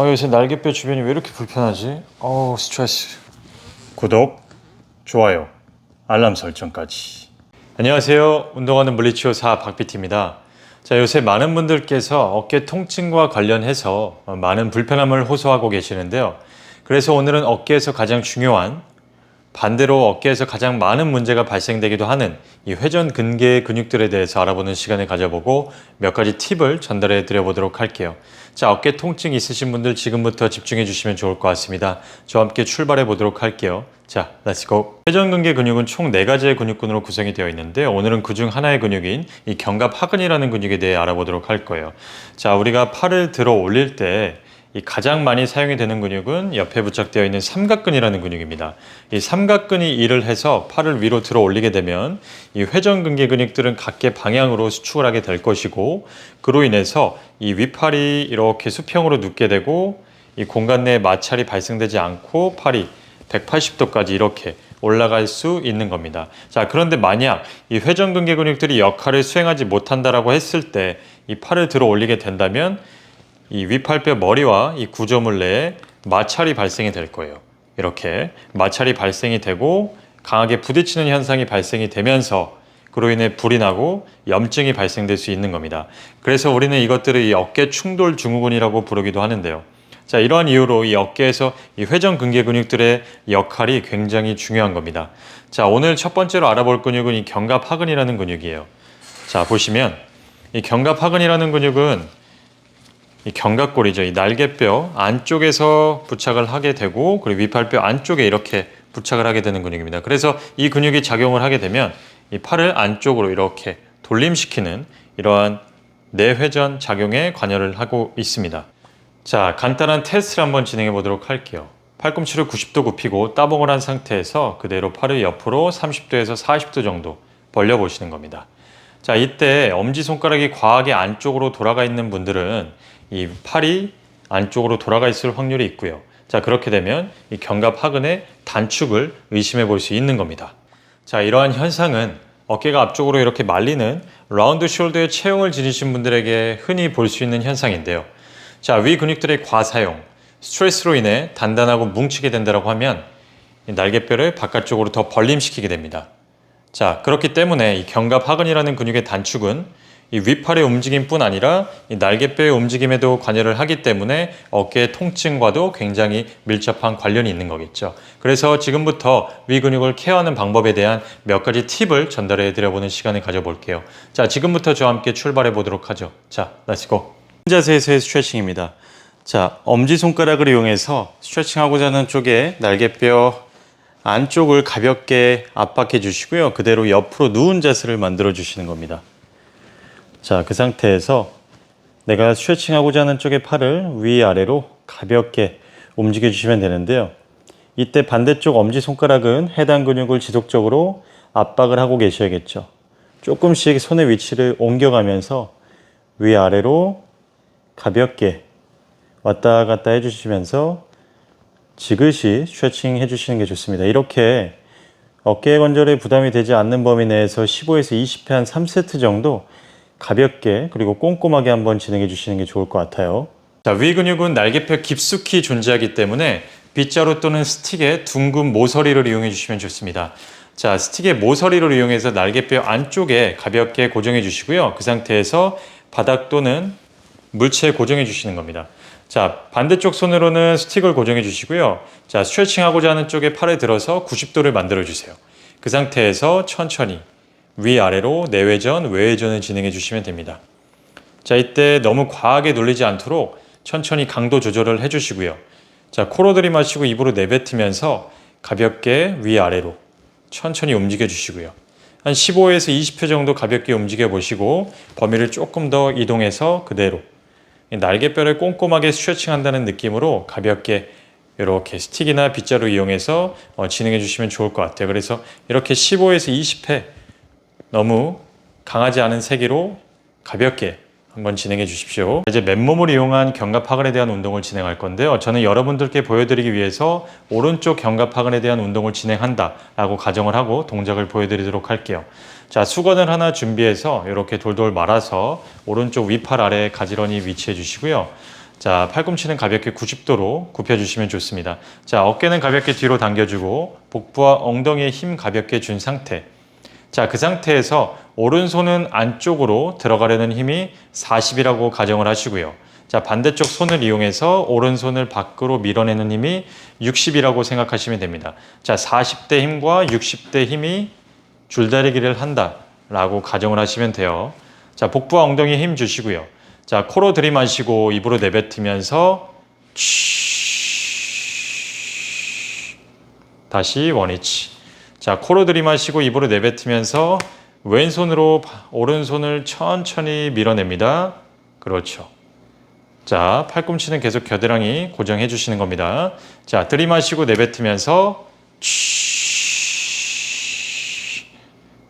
아 요새 날개뼈 주변이 왜 이렇게 불편하지? 어우 스트레스. 구독, 좋아요, 알람 설정까지. 안녕하세요. 운동하는 물리치료사 박비티입니다. 자 요새 많은 분들께서 어깨 통증과 관련해서 어, 많은 불편함을 호소하고 계시는데요. 그래서 오늘은 어깨에서 가장 중요한 반대로 어깨에서 가장 많은 문제가 발생되기도 하는 이 회전 근개 근육들에 대해서 알아보는 시간을 가져보고 몇 가지 팁을 전달해 드려 보도록 할게요. 자, 어깨 통증 있으신 분들 지금부터 집중해 주시면 좋을 것 같습니다. 저와 함께 출발해 보도록 할게요. 자, 렛츠고. 회전 근개 근육은 총 네가지의 근육군으로 구성이 되어 있는데 오늘은 그 중 하나의 근육인 이 견갑 하근이라는 근육에 대해 알아보도록 할 거예요. 자, 우리가 팔을 들어 올릴 때 이 가장 많이 사용이 되는 근육은 옆에 부착되어 있는 삼각근이라는 근육입니다. 이 삼각근이 일을 해서 팔을 위로 들어 올리게 되면 이 회전근개 근육들은 각계 방향으로 수축을 하게 될 것이고 그로 인해서 이 윗팔이 이렇게 수평으로 눕게 되고 이 공간 내에 마찰이 발생되지 않고 팔이 180도까지 이렇게 올라갈 수 있는 겁니다. 자, 그런데 만약 이 회전근개 근육들이 역할을 수행하지 못한다라고 했을 때 이 팔을 들어 올리게 된다면 이 윗팔뼈 머리와 이 구조물 내에 마찰이 발생이 될 거예요. 이렇게 마찰이 발생이 되고 강하게 부딪히는 현상이 발생이 되면서 그로 인해 불이 나고 염증이 발생될 수 있는 겁니다. 그래서 우리는 이것들을 이 어깨 충돌 증후군이라고 부르기도 하는데요. 자, 이러한 이유로 이 어깨에서 이 회전 근개 근육들의 역할이 굉장히 중요한 겁니다. 자, 오늘 첫 번째로 알아볼 근육은 이 견갑 하근이라는 근육이에요. 자, 보시면 이 견갑 하근이라는 근육은 이 견갑골이죠. 이 날개뼈 안쪽에서 부착을 하게 되고 그리고 윗팔뼈 안쪽에 이렇게 부착을 하게 되는 근육입니다. 그래서 이 근육이 작용을 하게 되면 이 팔을 안쪽으로 이렇게 돌림시키는 이러한 내회전 작용에 관여를 하고 있습니다. 자, 간단한 테스트를 한번 진행해 보도록 할게요. 팔꿈치를 90도 굽히고 따봉을 한 상태에서 그대로 팔을 옆으로 30도에서 40도 정도 벌려 보시는 겁니다. 자, 이때 엄지손가락이 과하게 안쪽으로 돌아가 있는 분들은 이 팔이 안쪽으로 돌아가 있을 확률이 있고요. 자, 그렇게 되면 이 견갑 하근의 단축을 의심해 볼 수 있는 겁니다. 자, 이러한 현상은 어깨가 앞쪽으로 이렇게 말리는 라운드 숄더의 체형을 지니신 분들에게 흔히 볼 수 있는 현상인데요. 자, 위 근육들의 과사용, 스트레스로 인해 단단하고 뭉치게 된다고 하면 이 날개뼈를 바깥쪽으로 더 벌림시키게 됩니다. 자, 그렇기 때문에 이 견갑 하근이라는 근육의 단축은 이 윗팔의 움직임뿐 아니라 이 날개뼈의 움직임에도 관여를 하기 때문에 어깨 통증과도 굉장히 밀접한 관련이 있는 거겠죠. 그래서 지금부터 위 근육을 케어하는 방법에 대한 몇 가지 팁을 전달해 드려보는 시간을 가져볼게요. 자, 지금부터 저와 함께 출발해 보도록 하죠. 자, 렛츠고. 자세에서의 스트레칭입니다. 자, 엄지손가락을 이용해서 스트레칭하고자 하는 쪽에 날개뼈 안쪽을 가볍게 압박해 주시고요. 그대로 옆으로 누운 자세를 만들어 주시는 겁니다. 자, 그 상태에서 내가 스트레칭하고자 하는 쪽의 팔을 위아래로 가볍게 움직여 주시면 되는데요. 이때 반대쪽 엄지손가락은 해당 근육을 지속적으로 압박을 하고 계셔야겠죠. 조금씩 손의 위치를 옮겨가면서 위아래로 가볍게 왔다 갔다 해주시면서 지그시 스트레칭 해주시는 게 좋습니다. 이렇게 어깨 관절에 부담이 되지 않는 범위 내에서 15에서 20회 한 3세트 정도 가볍게 그리고 꼼꼼하게 한번 진행해 주시는 게 좋을 것 같아요. 자, 위 근육은 날개뼈 깊숙이 존재하기 때문에 빗자루 또는 스틱의 둥근 모서리를 이용해 주시면 좋습니다. 자, 스틱의 모서리를 이용해서 날개뼈 안쪽에 가볍게 고정해 주시고요. 그 상태에서 바닥 또는 물체에 고정해 주시는 겁니다. 자, 반대쪽 손으로는 스틱을 고정해 주시고요. 자, 스트레칭 하고자 하는 쪽에 팔을 들어서 90도를 만들어 주세요. 그 상태에서 천천히 위아래로 내외전, 외외전을 진행해 주시면 됩니다. 자, 이때 너무 과하게 눌리지 않도록 천천히 강도 조절을 해 주시고요. 자, 코로 들이마시고 입으로 내뱉으면서 가볍게 위아래로 천천히 움직여 주시고요. 한 15에서 20회 정도 가볍게 움직여 보시고 범위를 조금 더 이동해서 그대로 날개뼈를 꼼꼼하게 스트레칭 한다는 느낌으로 가볍게 이렇게 스틱이나 빗자루 이용해서 어, 진행해 주시면 좋을 것 같아요. 그래서 이렇게 15에서 20회 너무 강하지 않은 세기로 가볍게 한번 진행해 주십시오. 이제 맨몸을 이용한 견갑 하근에 대한 운동을 진행할 건데요. 저는 여러분들께 보여드리기 위해서 오른쪽 견갑 하근에 대한 운동을 진행한다 라고 가정을 하고 동작을 보여드리도록 할게요. 자, 수건을 하나 준비해서 이렇게 돌돌 말아서 오른쪽 위팔 아래 가지런히 위치해 주시고요. 자, 팔꿈치는 가볍게 90도로 굽혀주시면 좋습니다. 자, 어깨는 가볍게 뒤로 당겨주고 복부와 엉덩이에 힘 가볍게 준 상태. 자, 그 상태에서 오른손은 안쪽으로 들어가려는 힘이 40이라고 가정을 하시고요. 자, 반대쪽 손을 이용해서 오른손을 밖으로 밀어내는 힘이 60이라고 생각하시면 됩니다. 자, 40대 힘과 60대 힘이 줄다리기를 한다라고 가정을 하시면 돼요. 자, 복부와 엉덩이에 힘 주시고요. 자, 코로 들이마시고 입으로 내뱉으면서 쉬. 다시 원위치. 자, 코로 들이마시고 입으로 내뱉으면서 왼손으로 바- 오른손을 천천히 밀어냅니다. 그렇죠. 자, 팔꿈치는 계속 겨드랑이 고정해 주시는 겁니다. 자, 들이마시고 내뱉으면서 쉬.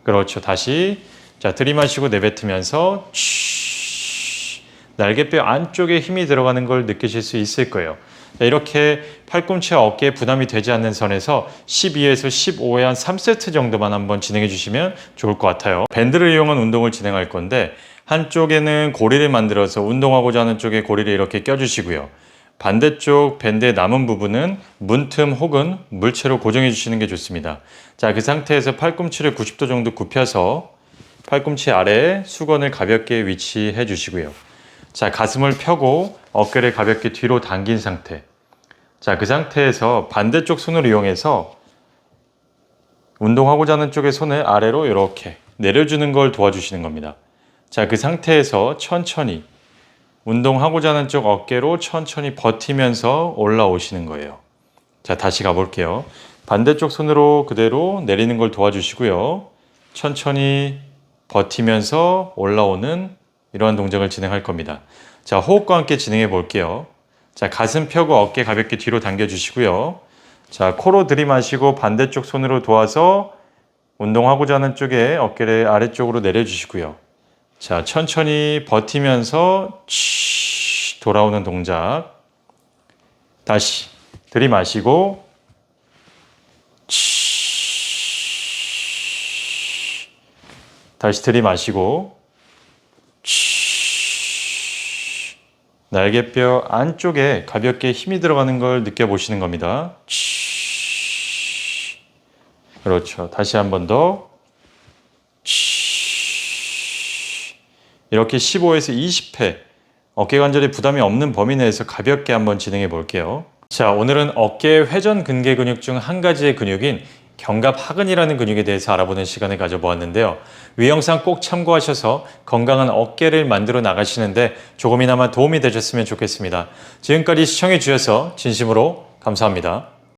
그렇죠. 다시. 자, 들이마시고 내뱉으면서 쉬. 날개뼈 안쪽에 힘이 들어가는 걸 느끼실 수 있을 거예요. 자, 이렇게 팔꿈치와 어깨에 부담이 되지 않는 선에서 12에서 15에 한 3세트 정도만 한번 진행해 주시면 좋을 것 같아요. 밴드를 이용한 운동을 진행할 건데 한쪽에는 고리를 만들어서 운동하고자 하는 쪽에 고리를 이렇게 껴주시고요. 반대쪽 밴드의 남은 부분은 문틈 혹은 물체로 고정해 주시는 게 좋습니다. 자, 그 상태에서 팔꿈치를 90도 정도 굽혀서 팔꿈치 아래에 수건을 가볍게 위치해 주시고요. 자, 가슴을 펴고 어깨를 가볍게 뒤로 당긴 상태. 자, 그 상태에서 반대쪽 손을 이용해서 운동하고자 하는 쪽의 손을 아래로 이렇게 내려주는 걸 도와주시는 겁니다. 자, 그 상태에서 천천히 운동하고자 하는 쪽 어깨로 천천히 버티면서 올라오시는 거예요. 자, 다시 가볼게요. 반대쪽 손으로 그대로 내리는 걸 도와주시고요. 천천히 버티면서 올라오는 이러한 동작을 진행할 겁니다. 자, 호흡과 함께 진행해 볼게요. 자, 가슴 펴고 어깨 가볍게 뒤로 당겨 주시고요. 자, 코로 들이마시고 반대쪽 손으로 도와서 운동하고자 하는 쪽에 어깨를 아래쪽으로 내려 주시고요. 자, 천천히 버티면서 치 돌아오는 동작. 다시 들이마시고 치 다시 들이마시고 치 날개뼈 안쪽에 가볍게 힘이 들어가는 걸 느껴보시는 겁니다. 치 그렇죠. 다시 한 번 더. 치 이렇게 15에서 20회 어깨 관절에 부담이 없는 범위 내에서 가볍게 한번 진행해 볼게요. 자, 오늘은 어깨 회전 근개 근육 중 한 가지의 근육인 견갑 하근이라는 근육에 대해서 알아보는 시간을 가져보았는데요. 위 영상 꼭 참고하셔서 건강한 어깨를 만들어 나가시는데 조금이나마 도움이 되셨으면 좋겠습니다. 지금까지 시청해 주셔서 진심으로 감사합니다.